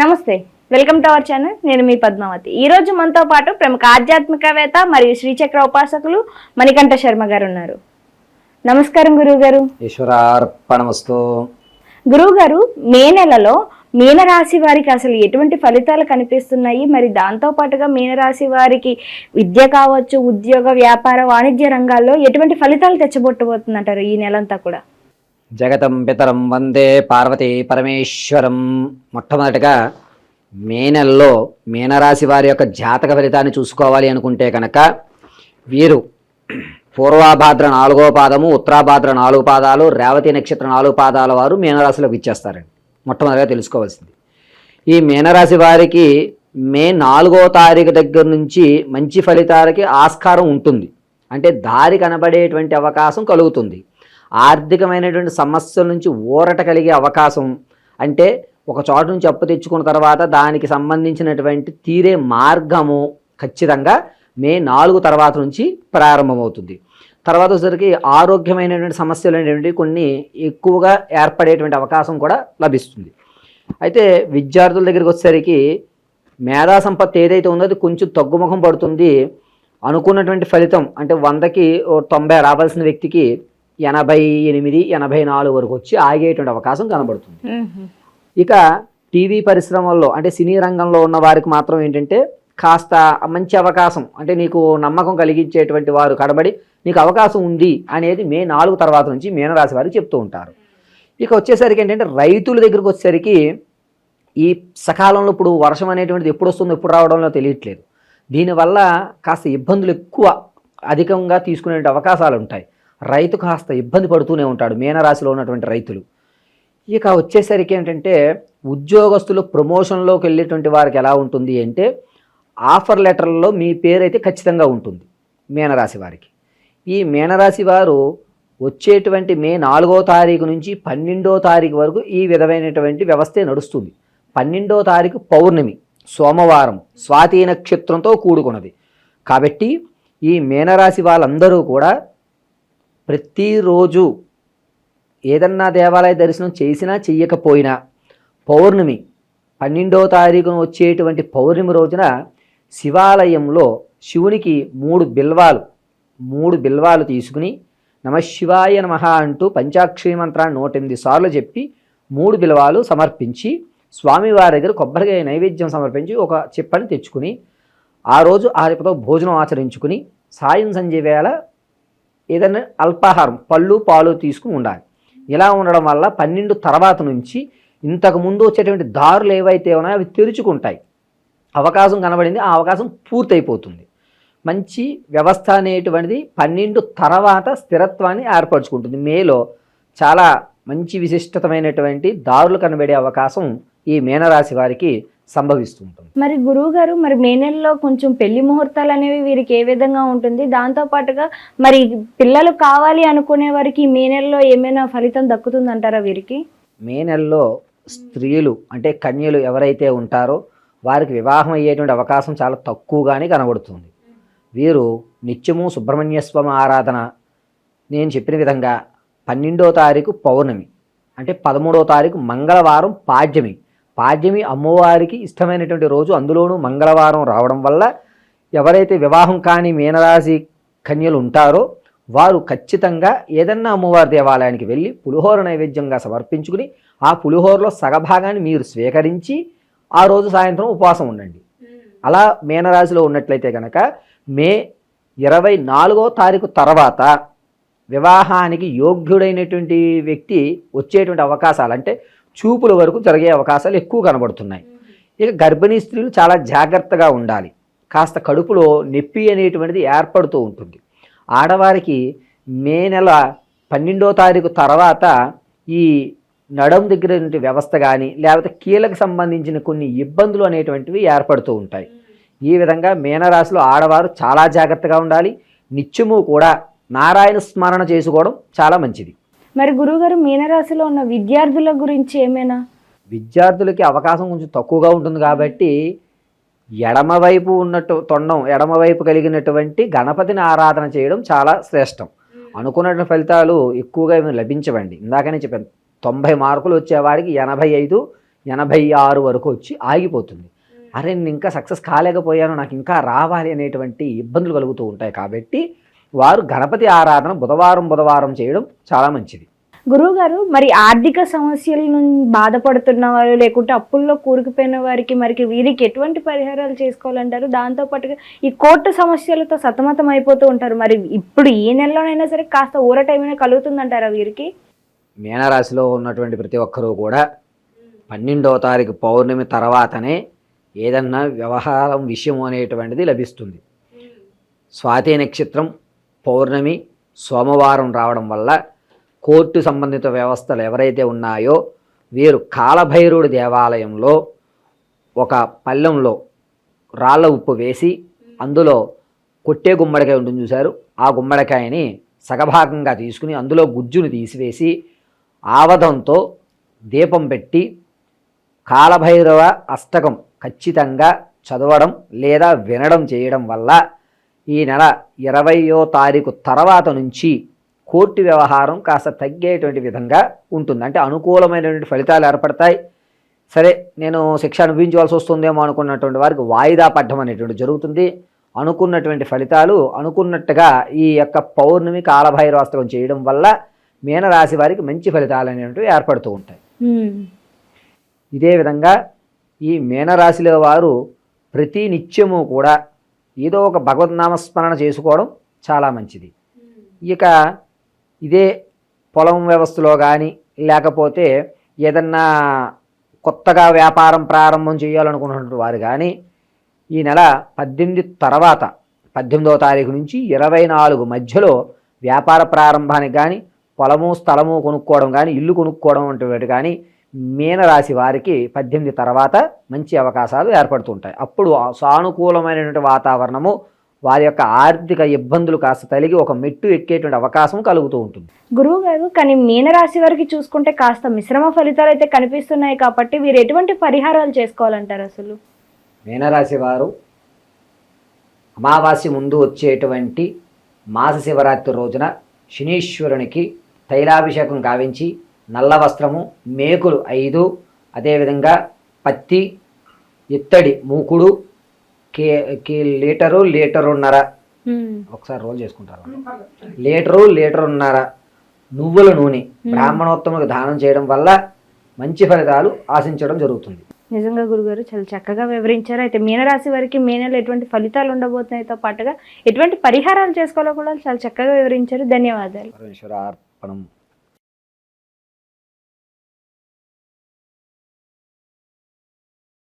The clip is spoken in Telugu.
నమస్తే వెల్కమ్ టు అవర్ ఛానల్. నేను మీ పద్మావతి. ఈ రోజు మనతో పాటు ప్రముఖ ఆధ్యాత్మికవేత్త మరియు శ్రీచక్ర ఉపాసకులు మణికంఠ శర్మ గారు ఉన్నారు. నమస్కారం గురువు గారు ఈశ్వరార్పణమస్తు. గురువు గారు మే నెలలో మీనరాశి వారికి అసలు ఎటువంటి ఫలితాలు కనిపిస్తున్నాయి? మరి దాంతో పాటుగా మీనరాశి వారికి విద్య కావచ్చు ఉద్యోగ వ్యాపార వాణిజ్య రంగాల్లో ఎటువంటి ఫలితాలు తెచ్చబొట్టబోతుందంటారు ఈ నెలంతా కూడా? జగతం పితరం వందే పార్వతీ పరమేశ్వరం. మొట్టమొదటిగా మే నెలలో మీనరాశి వారి యొక్క జాతక ఫలితాన్ని చూసుకోవాలి అనుకుంటే కనుక వీరు పూర్వాభాద్ర నాలుగో పాదము ఉత్తరాభాద్ర నాలుగు పాదాలు రేవతి నక్షత్ర నాలుగు పాదాల వారు మీనరాశిలోకి ఇచ్చేస్తారండి మొట్టమొదటిగా తెలుసుకోవాల్సింది. ఈ మీనరాశి వారికి మే నాలుగో తారీఖు దగ్గర నుంచి మంచి ఫలితాలకి ఆస్కారం ఉంటుంది. అంటే దారి కనబడేటువంటి అవకాశం కలుగుతుంది. ఆర్థికమైనటువంటి సమస్యల నుంచి ఊరట కలిగే అవకాశం అంటే ఒక చోట నుంచి అప్పు తెచ్చుకున్న తర్వాత దానికి సంబంధించినటువంటి తీరే మార్గము ఖచ్చితంగా మే నాలుగు తర్వాత నుంచి ప్రారంభమవుతుంది. తర్వాత వచ్చేసరికి ఆరోగ్యమైనటువంటి సమస్యలు అనేటువంటి కొన్ని ఎక్కువగా ఏర్పడేటువంటి అవకాశం కూడా లభిస్తుంది. అయితే విద్యార్థుల దగ్గరికి వచ్చేసరికి మేధా సంపత్తి ఏదైతే ఉందో అది కొంచెం తగ్గుముఖం పడుతుంది అనుకున్నటువంటి ఫలితం అంటే వందకి ఓ తొంభై రావాల్సిన వ్యక్తికి ఎనభై ఎనిమిది ఎనభై నాలుగు వరకు వచ్చి ఆగేటువంటి అవకాశం కనబడుతుంది. ఇక టీవీ పరిశ్రమల్లో అంటే సినీ రంగంలో ఉన్న వారికి మాత్రం ఏంటంటే కాస్త మంచి అవకాశం అంటే నీకు నమ్మకం కలిగించేటువంటి వారు కడబడి నీకు అవకాశం ఉంది అనేది మే నాలుగు తర్వాత నుంచి మీనరాశి వారికి చెప్తూ ఉంటారు. ఇక వచ్చేసరికి ఏంటంటే రైతుల దగ్గరికి వచ్చేసరికి ఈ సకాలంలో ఇప్పుడు వర్షం అనేటువంటిది ఎప్పుడు వస్తుందో ఎప్పుడు రావడంలో తెలియట్లేదు. దీనివల్ల కాస్త ఇబ్బందులు ఎక్కువ అధికంగా తీసుకునే అవకాశాలు ఉంటాయి. రైతు కాస్త ఇబ్బంది పడుతూనే ఉంటాడు మీనరాశిలో ఉన్నటువంటి రైతులు. ఇక వచ్చేసరికి ఏంటంటే ఉద్యోగస్తులు ప్రమోషన్లోకి వెళ్ళేటువంటి వారికి ఎలా ఉంటుంది అంటే ఆఫర్ లెటర్లలో మీ పేరు అయితే ఖచ్చితంగా ఉంటుంది మీనరాశి వారికి. ఈ మీనరాశి వారు వచ్చేటువంటి మే నాలుగో తారీఖు నుంచి పన్నెండో తారీఖు వరకు ఈ విధమైనటువంటి వ్యవస్థే నడుస్తుంది. పన్నెండో తారీఖు పౌర్ణమి సోమవారం స్వాతి నక్షత్రంతో కూడుకున్నది. కాబట్టి ఈ మీనరాశి వాళ్ళందరూ కూడా ప్రతిరోజు ఏదన్నా దేవాలయ దర్శనం చేసినా చెయ్యకపోయినా పౌర్ణమి పన్నెండో తారీఖున వచ్చేటువంటి పౌర్ణమి రోజున శివాలయంలో శివునికి మూడు బిల్వాలు మూడు బిల్వాలు తీసుకుని నమశివాయ నమః అంటూ పంచాక్షరి మంత్రాన్ని నూట ఎనిమిది సార్లు చెప్పి మూడు బిల్వాలు సమర్పించి స్వామివారి దగ్గర కొబ్బరికాయ నైవేద్యం సమర్పించి ఒక చిప్పని తెచ్చుకుని ఆ రోజు ఆ రేపతో భోజనం ఆచరించుకుని సాయం సంజయ వేళ ఏదైనా అల్పాహారం పళ్ళు పాలు తీసుకుని ఉండాలి. ఇలా ఉండడం వల్ల పన్నెండు తర్వాత నుంచి ఇంతకు ముందు వచ్చేటువంటి దారులు ఏవైతే ఉన్నాయో అవి తెరుచుకుంటాయి. అవకాశం కనబడింది ఆ అవకాశం పూర్తయిపోతుంది. మంచి వ్యవస్థ అనేటువంటిది పన్నెండు తర్వాత స్థిరత్వాన్ని ఏర్పరచుకుంటుంది. మేలో చాలా మంచి విశిష్టతమైనటువంటి దారులు కనబడే అవకాశం ఈ మీనరాశి వారికి సంభవిస్తుంటుంది మరి గురువు గారు మరి మే నెలలో కొంచెం పెళ్ళి ముహూర్తాలు అనేవి వీరికి ఏ విధంగా ఉంటుంది? దాంతో పాటుగా మరి పిల్లలు కావాలి అనుకునే వారికి మే నెలలో ఏమైనా ఫలితం దక్కుతుందంటారా వీరికి? మే నెలలో స్త్రీలు అంటే కన్యలు ఎవరైతే ఉంటారో వారికి వివాహం అయ్యేటువంటి అవకాశం చాలా తక్కువగానే కనబడుతుంది. వీరు నిత్యము సుబ్రహ్మణ్య స్వామి ఆరాధన నేను చెప్పిన విధంగా పన్నెండో తారీఖు పౌర్ణమి అంటే పదమూడో తారీఖు మంగళవారం పాడ్యమి పాడ్యమి అమ్మవారికి ఇష్టమైనటువంటి రోజు. అందులోనూ మంగళవారం రావడం వల్ల ఎవరైతే వివాహం కాని మీనరాశి కన్యలు ఉంటారో వారు ఖచ్చితంగా ఏదన్నా అమ్మవారి దేవాలయానికి వెళ్ళి పులిహోర నైవేద్యంగా సమర్పించుకుని ఆ పులిహోరలో సగభాగాన్ని మీరు స్వీకరించి ఆ రోజు సాయంత్రం ఉపవాసం ఉండండి. అలా మీనరాశిలో ఉన్నట్లయితే కనుక మే ఇరవై నాలుగో తారీఖు తర్వాత వివాహానికి యోగ్యుడైనటువంటి వ్యక్తి వచ్చేటువంటి అవకాశాలు అంటే చూపుల వరకు జరిగే అవకాశాలు ఎక్కువ కనబడుతున్నాయి. ఇక గర్భిణీ స్త్రీలు చాలా జాగ్రత్తగా ఉండాలి. కాస్త కడుపులో నొప్పి అనేటువంటిది ఏర్పడుతూ ఉంటుంది. ఆడవారికి మే నెల పన్నెండో తారీఖు తర్వాత ఈ నడం దగ్గర వ్యవస్థ కానీ లేకపోతే కీలకు సంబంధించిన కొన్ని ఇబ్బందులు అనేటువంటివి ఏర్పడుతూ ఉంటాయి. ఈ విధంగా మీనరాశిలో ఆడవారు చాలా జాగ్రత్తగా ఉండాలి. నిత్యము కూడా నారాయణ స్మరణ చేసుకోవడం చాలా మంచిది. మరి గురువుగారు మీనరాశిలో ఉన్న విద్యార్థుల గురించి ఏమైనా? విద్యార్థులకి అవకాశం కొంచెం తక్కువగా ఉంటుంది కాబట్టి ఎడమవైపు ఉన్నట్టు తొండం ఎడమవైపు కలిగినటువంటి గణపతిని ఆరాధన చేయడం చాలా శ్రేష్టం. అనుకున్న ఫలితాలు ఎక్కువగా ఏమీ లభించవండి. ఇందాకనే చెప్పాను తొంభై మార్కులు వచ్చేవాడికి ఎనభై ఐదు ఎనభై ఆరు వరకు వచ్చి ఆగిపోతుంది. అరే నేను ఇంకా సక్సెస్ కాలేకపోయాను నాకు ఇంకా రావాలి అనేటువంటి ఇబ్బందులు కలుగుతూ ఉంటాయి కాబట్టి వారు గణపతి ఆరాధన బుధవారం బుధవారం చేయడం చాలా మంచిది. గురువు గారు మరి ఆర్థిక సమస్యల నుంచి బాధపడుతున్న వారు లేకుంటే అప్పుల్లో కూరుకుపోయిన వారికి మరి వీరికి ఎటువంటి పరిహారాలు చేసుకోవాలంటారు? దాంతో పాటుగా ఈ కోర్టు సమస్యలతో సతమతం అయిపోతూ ఉంటారు. మరి ఇప్పుడు ఈ నెలలోనైనా సరే కాస్త ఊరట ఏమైనా కలుగుతుందంటారా వీరికి? మీనరాశిలో ఉన్నటువంటి ప్రతి ఒక్కరూ కూడా పన్నెండవ తారీఖు పౌర్ణమి తర్వాతనే ఏదన్నా వ్యవహారం విషయం అనేటువంటిది లభిస్తుంది. స్వాతి నక్షత్రం పౌర్ణమి సోమవారం రావడం వల్ల కోర్టు సంబంధిత వ్యవస్థలు ఎవరైతే ఉన్నాయో వీరు కాలభైరుడు దేవాలయంలో ఒక పళ్ళెంలో రాళ్ళ ఉప్పు వేసి అందులో కొట్టే గుమ్మడికాయ ఉంటుంది చూశారు. ఆ గుమ్మడికాయని సగభాగంగా తీసుకుని అందులో గుజ్జును తీసివేసి ఆవదంతో దీపం పెట్టి కాలభైరవ అష్టకం ఖచ్చితంగా చదవడం లేదా వినడం చేయడం వల్ల ఈ నెల ఇరవయో తారీఖు తర్వాత నుంచి కోర్టు వ్యవహారం కాస్త తగ్గేటువంటి విధంగా ఉంటుంది. అంటే అనుకూలమైనటువంటి ఫలితాలు ఏర్పడతాయి. సరే నేను శిక్ష అనుభవించవలసి వస్తుందేమో అనుకున్నటువంటి వారికి వాయిదా పడ్డం అనేటువంటి జరుగుతుంది. అనుకున్నటువంటి ఫలితాలు అనుకున్నట్టుగా ఈ యొక్క పౌర్ణమి కాలభైరవాస్తవం చేయడం వల్ల మీనరాశి వారికి మంచి ఫలితాలు అనేటువంటివి ఏర్పడుతూ ఉంటాయి. ఇదే విధంగా ఈ మీనరాశిలో వారు ప్రతి నిత్యము కూడా ఏదో ఒక భగవద్నామస్మరణ చేసుకోవడం చాలా మంచిది. ఇక ఇదే పొలం వ్యవస్థలో కానీ లేకపోతే ఏదన్నా కొత్తగా వ్యాపారం ప్రారంభం చేయాలనుకున్నటువంటి వారు కానీ ఈ నెల పద్దెనిమిది తర్వాత పద్దెనిమిదవ తారీఖు నుంచి ఇరవై నాలుగు మధ్యలో వ్యాపార ప్రారంభానికి కానీ పొలము స్థలము కొనుక్కోవడం కానీ ఇల్లు కొనుక్కోవడం వంటి కానీ మీనరాశి వారికి పద్దెనిమిది తర్వాత మంచి అవకాశాలు ఏర్పడుతుంటాయి. అప్పుడు సానుకూలమైనటువంటి వాతావరణము వారి యొక్క ఆర్థిక ఇబ్బందులు కాస్త తలిగి ఒక మెట్టు ఎక్కేటువంటి అవకాశం కలుగుతూ ఉంటుంది. గురువు గారు కానీ మీనరాశి వారికి చూసుకుంటే కాస్త మిశ్రమ ఫలితాలు అయితే కనిపిస్తున్నాయి కాబట్టి వీరు ఎటువంటి పరిహారాలు చేసుకోవాలంటారు అసలు? మీనరాశి వారు అమావాస్య ముందు వచ్చేటువంటి మాస శివరాత్రి రోజున శనీశ్వరునికి తైలాభిషేకం గావించి నల్ల వస్త్రము మేకులు ఐదు అదేవిధంగా పత్తి ఇత్తడి మూకుడు కే కే లీటరు లీటరున్నర. ఒకసారి రోల్ చేసుకుంటారు లీటరు లీటరున్నర. నువ్వుల నూనె. బ్రాహ్మణోత్తములకు దానం చేయడం వల్ల మంచి ఫలితాలు ఆశించడం జరుగుతుంది. నిజంగా గురుగారు చాలా చక్కగా వివరించారు. అయితే మీనరాశి వారికి మే నెల ఎటువంటి ఫలితాలు ఉండబోతున్నాయితో పాటుగా ఎటువంటి పరిహారాలు చేసుకోవాలో కూడా చాలా చక్కగా వివరించారు. ధన్యవాదాలు.